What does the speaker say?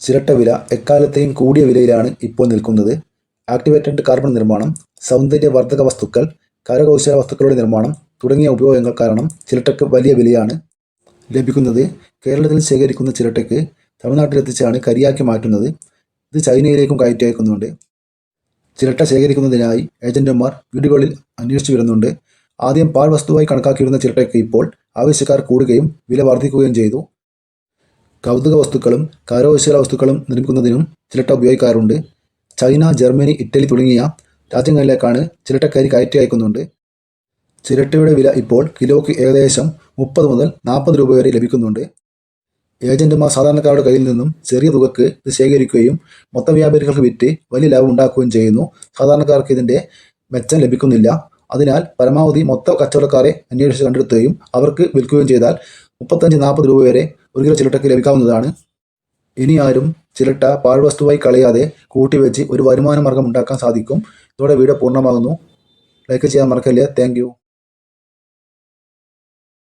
ചിരട്ട വില എക്കാലത്തെയും കൂടിയ വിലയിലാണ് ഇപ്പോൾ നിൽക്കുന്നത്. ആക്ടിവേറ്റഡ് കാർബൺ നിർമ്മാണം സൗന്ദര്യവർദ്ധക വസ്തുക്കൾ കരകൗശല വസ്തുക്കളുടെ നിർമ്മാണം തുടങ്ങിയ ഉപയോഗങ്ങൾ കാരണം ചിരട്ടയ്ക്ക് വലിയ വിലയാണ് ലഭിക്കുന്നത്. കേരളത്തിൽ ശേഖരിക്കുന്ന ചിരട്ടയ്ക്ക് തമിഴ്നാട്ടിലെത്തിച്ചാണ് കരിയാക്കി മാറ്റുന്നത്. ഇത് ചൈനയിലേക്കും കയറ്റി അയക്കുന്നുണ്ട്. ചിരട്ട ശേഖരിക്കുന്നതിനായി ഏജന്റുമാർ വീടുകളിൽ അന്വേഷിച്ചു വരുന്നുണ്ട്. ആദ്യം പാൽ വസ്തുവായി കണക്കാക്കിയിരുന്ന ചിരട്ടയ്ക്ക് ഇപ്പോൾ ആവശ്യക്കാർ കൂടുകയും വില വർദ്ധിക്കുകയും ചെയ്തു. കൗതുക വസ്തുക്കളും കരകൗശല വസ്തുക്കളും നിർമ്മിക്കുന്നതിനും ചിരട്ട ഉപയോഗിക്കാറുണ്ട്. ചൈന ജർമ്മനി ഇറ്റലി തുടങ്ങിയ രാജ്യങ്ങളിലേക്കാണ് ചിരട്ടക്കരി കയറ്റി അയക്കുന്നുണ്ട്. ചിരട്ടയുടെ വില ഇപ്പോൾ കിലോയ്ക്ക് ഏകദേശം മുപ്പത് മുതൽ നാൽപ്പത് രൂപ വരെ ലഭിക്കുന്നുണ്ട്. ഏജന്റുമാർ സാധാരണക്കാരുടെ കയ്യിൽ നിന്നും ചെറിയ തുകക്ക് ഇത് ശേഖരിക്കുകയും മൊത്ത വ്യാപാരികൾക്ക് വിറ്റ് വലിയ ലാഭം ഉണ്ടാക്കുകയും ചെയ്യുന്നു. സാധാരണക്കാർക്ക് ഇതിന്റെ മെച്ചം ലഭിക്കുന്നില്ല. അതിനാൽ പരമാവധി മൊത്ത കച്ചവടക്കാരെ അന്വേഷിച്ച് കണ്ടെത്തുകയും അവർക്ക് വിൽക്കുകയും ചെയ്താൽ മുപ്പത്തഞ്ച് നാൽപ്പത് രൂപ വരെ ഒരു കിലോ ചിരട്ടയ്ക്ക് ലഭിക്കാവുന്നതാണ്. ഇനി ആരും ചിരട്ട പാഴ്വസ്തുവായി കളയാതെ കൂട്ടിവെച്ച് ഒരു വരുമാന മാർഗം ഉണ്ടാക്കാൻ സാധിക്കും. ഇതോടെ വീഡിയോ പൂർണമാകുന്നു. ലൈക്ക് ചെയ്യാൻ മറക്കല്ലേ. താങ്ക്